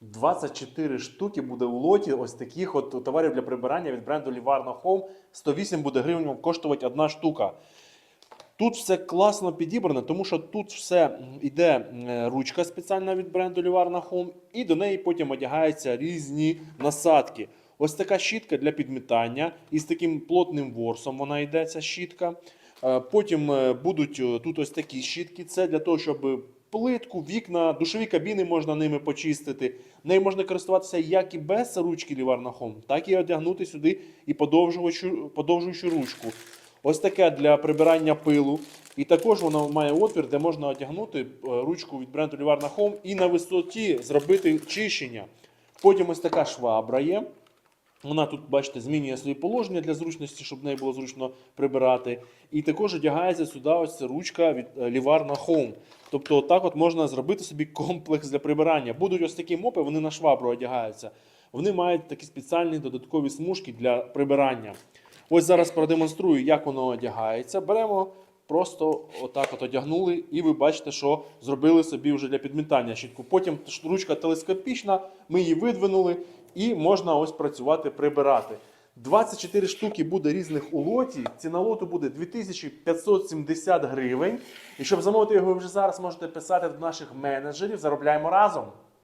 24 штуки буде у лоті ось таких от товарів для прибирання від бренду Livarno Home. 108 буде гривень коштувати одна штука. Тут все класно підібрано, тому що тут все йде е, ручка спеціальна від бренду Livarno Home, і до неї потім одягаються різні насадки. Ось така щітка для підмітання із таким плотним ворсом вона йде, ця щітка. Е, Потім е, будуть тут ось такі щітки. Це для того, щоб плитку, вікна, душові кабіни можна ними почистити. Нею можна користуватися як і без ручки Livarno Home, так і одягнути сюди і подовжуючу ручку. Ось таке для прибирання пилу. І також воно має отвір, де можна одягнути е, ручку від бренду Livarno Home і на висоті зробити чищення. Потім ось така швабра є. Вона тут, бачите, змінює свої положення для зручності, щоб неї було зручно прибирати. І також одягається сюди ось ця ручка від е, Livarno Home. Тобто, отак от можна зробити собі комплекс для прибирання. Будуть ось такі мопи, вони на швабру одягаються. Вони мають такі спеціальні додаткові смужки для прибирання. Ось зараз продемонструю, як воно одягається. Беремо, просто отак от одягнули, і ви бачите, що зробили собі вже для підмітання щітку. Потім ручка телескопічна, ми її видвинули, і можна ось працювати, прибирати. 24 штуки буде різних у лоті. Ціна лоту буде 2570 гривень. І щоб замовити його вже зараз можете писати до наших менеджерів. Заробляємо разом.